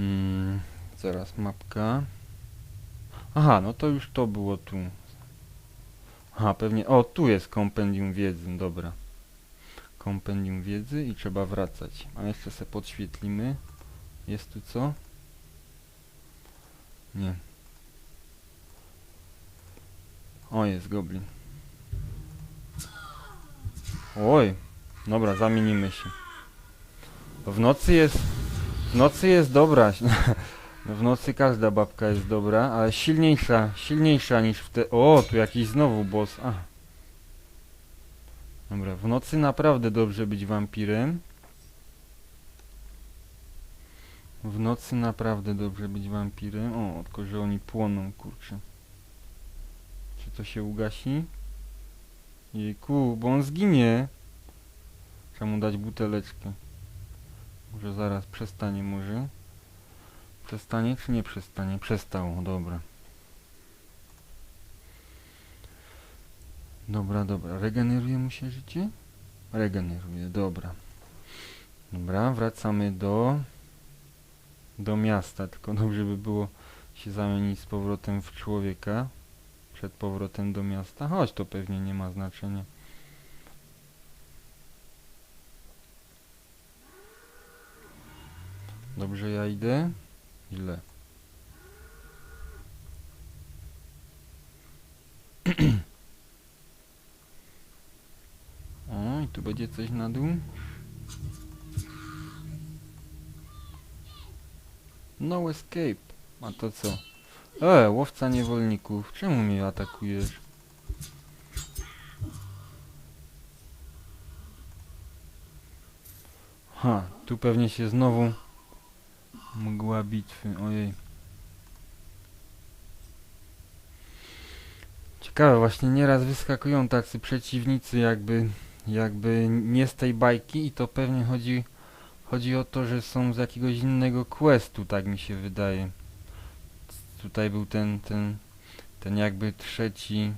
Mm, zaraz mapka. Aha, no to już to było tu. Aha, pewnie. O, tu jest kompendium wiedzy, dobra. Kompendium wiedzy i trzeba wracać. A jeszcze se podświetlimy. Jest tu co? Nie. O, jest goblin. Oj, dobra, zamienimy się. W nocy jest... W nocy jest dobra. W nocy każda babka jest dobra, ale silniejsza, silniejsza niż w te... O, tu jakiś znowu boss. Ach. Dobra, w nocy naprawdę dobrze być wampirem. W nocy naprawdę dobrze być wampirem. O, tylko że oni płoną, kurczę. Czy to się ugasi? Jejku, bo on zginie. Trzeba mu dać buteleczkę. Może zaraz przestanie może. Przestanie czy nie przestanie? Przestało, dobra. Dobra, dobra. Regeneruje mu się życie? Regeneruje, dobra. Dobra, wracamy do do miasta, tylko dobrze by było się zamienić z powrotem w człowieka przed powrotem do miasta, choć to pewnie nie ma znaczenia. Dobrze ja idę? Ile? o, i tu będzie coś na dół. No escape. A to co? E, łowca niewolników. Czemu mnie atakujesz? Ha, tu pewnie się znowu mgła bitwy. Ojej. Ciekawe, właśnie nieraz wyskakują tacy przeciwnicy jakby jakby nie z tej bajki i to pewnie chodzi Chodzi o to, że są z jakiegoś innego questu, tak mi się wydaje. Tutaj był ten, ten, ten jakby trzeci,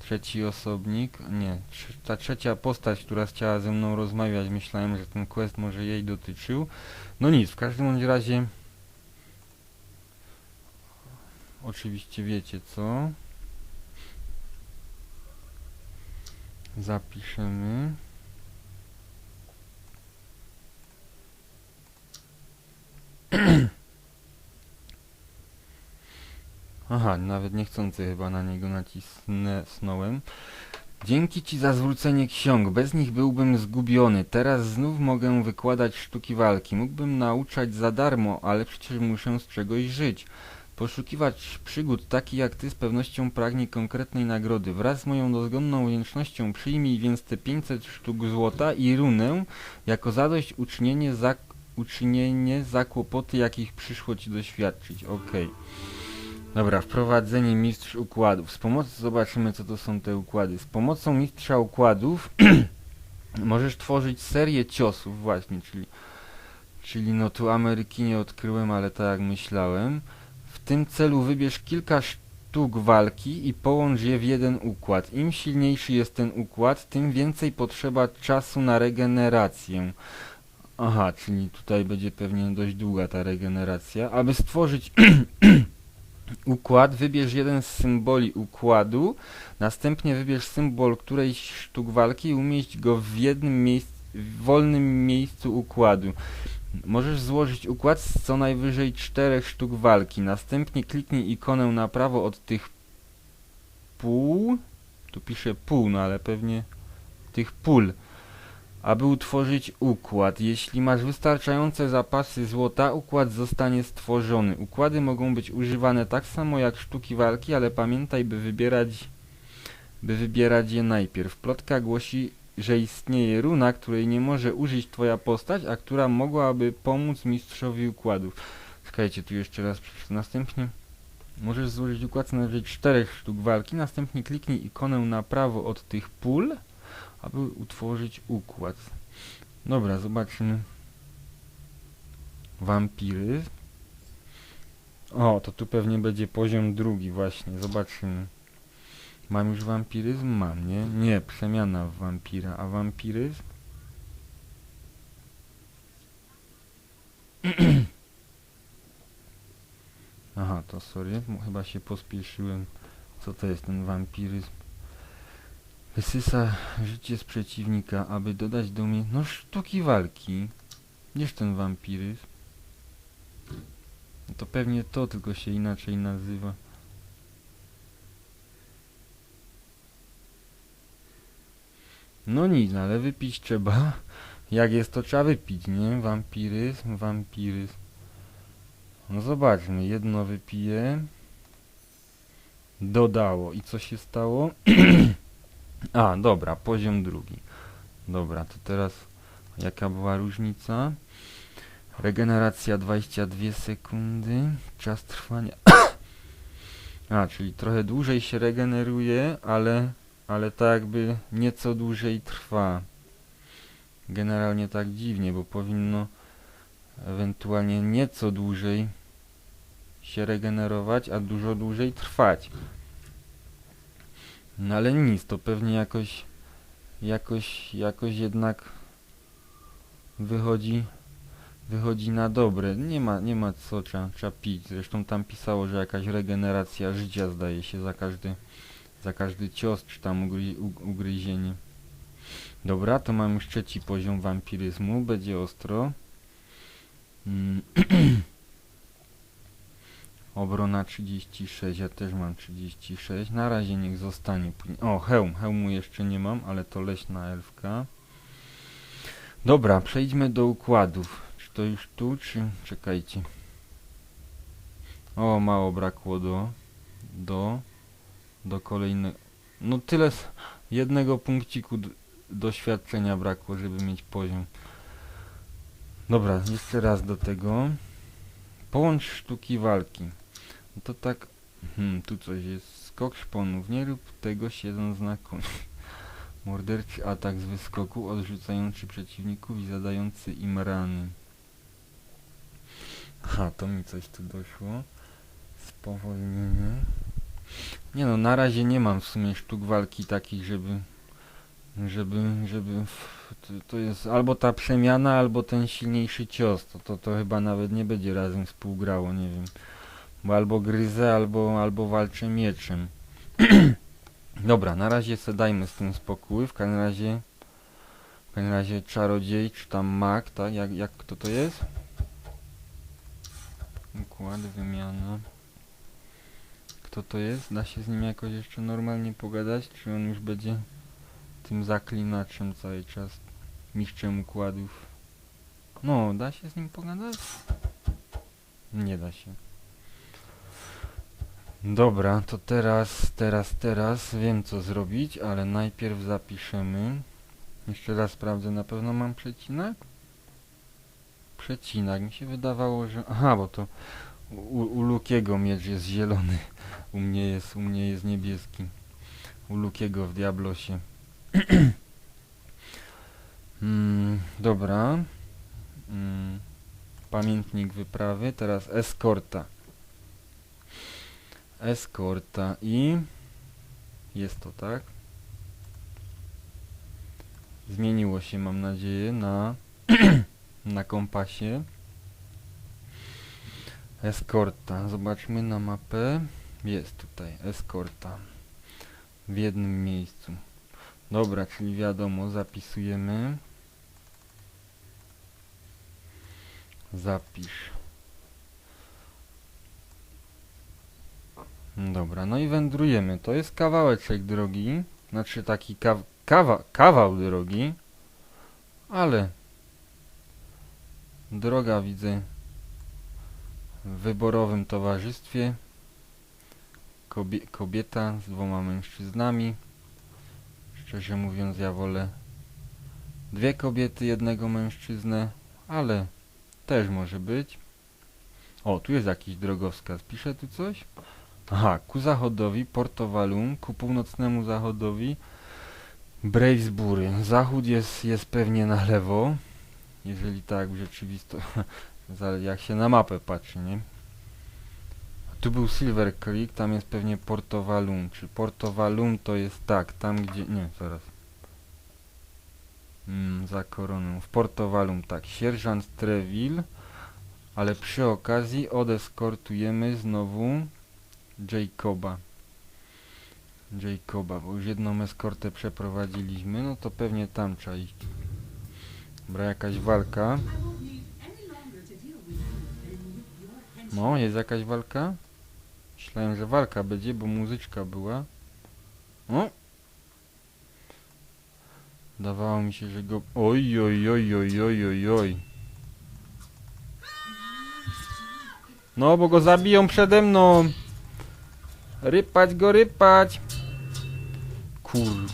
trzeci osobnik. Nie, ta trzecia postać, która chciała ze mną rozmawiać. Myślałem, że ten quest może jej dotyczył. No nic, w każdym bądź razie... Oczywiście wiecie co. Zapiszemy. Aha, nawet niechcący chyba na niego nacisnąłem. Dzięki ci za zwrócenie ksiąg. Bez nich byłbym zgubiony. Teraz znów mogę wykładać sztuki walki. Mógłbym nauczać za darmo, ale przecież muszę z czegoś żyć. Poszukiwać przygód taki jak ty z pewnością pragnie konkretnej nagrody. Wraz z moją dozgonną wdzięcznością przyjmij więc te 500 sztuk złota i runę jako zadość uczynienie za uczynienie za kłopoty, jakich przyszło ci doświadczyć. Okej. Okay. Dobra, wprowadzenie mistrz układów. Z pomocą, zobaczymy co to są te układy. Z pomocą mistrza układów możesz tworzyć serię ciosów, właśnie, czyli, czyli no tu Ameryki nie odkryłem, ale tak jak myślałem. W tym celu wybierz kilka sztuk walki i połącz je w jeden układ. Im silniejszy jest ten układ, tym więcej potrzeba czasu na regenerację. Aha, czyli tutaj będzie pewnie dość długa ta regeneracja. Aby stworzyć układ, wybierz jeden z symboli układu, następnie wybierz symbol którejś sztuk walki i umieść go w jednym miejscu, w wolnym miejscu układu. Możesz złożyć układ z co najwyżej czterech sztuk walki. Następnie kliknij ikonę na prawo od tych pół. Tu piszę pół, no ale pewnie tych pól aby utworzyć układ. Jeśli masz wystarczające zapasy złota, układ zostanie stworzony. Układy mogą być używane tak samo jak sztuki walki, ale pamiętaj, by wybierać, by wybierać je najpierw. Plotka głosi, że istnieje runa, której nie może użyć twoja postać, a która mogłaby pomóc mistrzowi układów. Czekajcie, tu jeszcze raz. Następnie możesz złożyć układ na czterech sztuk walki, następnie kliknij ikonę na prawo od tych pól aby utworzyć układ. Dobra, zobaczmy. Wampiry. O, to tu pewnie będzie poziom drugi właśnie, zobaczymy. Mam już wampiryzm? Mam, nie? Nie, przemiana w wampira. A wampiryzm? to sorry, chyba się pospieszyłem. Co to jest ten wampiryzm? Wysysa życie z przeciwnika, aby dodać do mnie... No sztuki walki. Gdzież ten wampiryzm? No to pewnie to, tylko się inaczej nazywa. No nic, ale wypić trzeba. Jak jest to trzeba wypić, nie? Wampiryzm, wampiryzm. No zobaczmy, jedno wypiję. Dodało. I co się stało? A, dobra, poziom drugi. Dobra, to teraz jaka była różnica? Regeneracja 22 sekundy. Czas trwania. A, czyli trochę dłużej się regeneruje, ale, ale tak jakby nieco dłużej trwa. Generalnie tak dziwnie, bo powinno ewentualnie nieco dłużej się regenerować, a dużo dłużej trwać. No ale nic, to pewnie jakoś, jakoś, jakoś jednak wychodzi, wychodzi na dobre. Nie ma, nie ma co, trzeba, trzeba pić. Zresztą tam pisało, że jakaś regeneracja życia zdaje się za każdy, za każdy cios, czy tam ugry, ug- ugryzienie. Dobra, to mam już trzeci poziom wampiryzmu, będzie ostro. Mm. Obrona 36, ja też mam 36. Na razie niech zostanie. O, hełm. Hełmu jeszcze nie mam, ale to leśna elfka. Dobra, przejdźmy do układów. Czy to już tu, czy... Czekajcie. O, mało brakło do... Do... Do kolejnego... No tyle... z- Jednego punkciku doświadczenia brakło, żeby mieć poziom. Dobra, jeszcze raz do tego. Połącz sztuki walki. To tak... Hmm, tu coś jest. Skok szponów. Nie rób tego siedząc na koniu. Morderczy atak z wyskoku odrzucający przeciwników i zadający im rany. Ha, to mi coś tu doszło. Spowolnienie. Nie no, na razie nie mam w sumie sztuk walki takich, żeby... Żeby, żeby... To, to jest albo ta przemiana, albo ten silniejszy cios. To, to, to chyba nawet nie będzie razem współgrało, nie wiem. Bo albo gryzę, albo, albo walczę mieczem. Dobra, na razie se dajmy z tym spokój. W każdym razie... W każdym razie czarodziej, czy tam mag, tak? Jak, jak kto to jest? Układ, wymiana. Kto to jest? Da się z nim jakoś jeszcze normalnie pogadać? Czy on już będzie tym zaklinaczem cały czas? Mistrzem układów? No, da się z nim pogadać? Nie da się. Dobra, to teraz, teraz, teraz wiem co zrobić, ale najpierw zapiszemy. Jeszcze raz sprawdzę, na pewno mam przecinak? Przecinak, mi się wydawało, że... Aha, bo to u, u Lukiego miecz jest zielony, u mnie jest, u mnie jest niebieski. U Lukiego w Diablosie. mm, dobra. Mm, pamiętnik wyprawy, teraz eskorta. Eskorta i... Jest to, tak? Zmieniło się, mam nadzieję, na... na kompasie. Eskorta. Zobaczmy na mapę. Jest tutaj, eskorta. W jednym miejscu. Dobra, czyli wiadomo, zapisujemy. Zapisz. Dobra, no i wędrujemy. To jest kawałeczek drogi. Znaczy taki kaw kawa kawał drogi. Ale droga widzę w wyborowym towarzystwie. Kobie kobieta z dwoma mężczyznami. Szczerze mówiąc, ja wolę dwie kobiety, jednego mężczyznę, ale też może być. O, tu jest jakiś drogowskaz. Pisze tu coś? Aha, ku zachodowi Portowalum, ku północnemu zachodowi Bravesbury. Zachód jest, jest pewnie na lewo, jeżeli tak w rzeczywistości, jak się na mapę patrzy, nie? Tu był Silver Creek, tam jest pewnie Portowalum. Czy Portowalum to jest tak, tam gdzie... Nie, zaraz. Mm, za koroną. W Portowalum tak. Sierżant Treville Ale przy okazji odeskortujemy znowu Jacoba. Jacoba, bo już jedną eskortę przeprowadziliśmy, no to pewnie tam trzeba iść. Dobra, jakaś walka. No, jest jakaś walka? Myślałem, że walka będzie, bo muzyczka była. O! Dawało mi się, że go... Oj, oj, oj, oj, oj, oj, oj. No, bo go zabiją przede mną. Rypać go, rypać. Kur...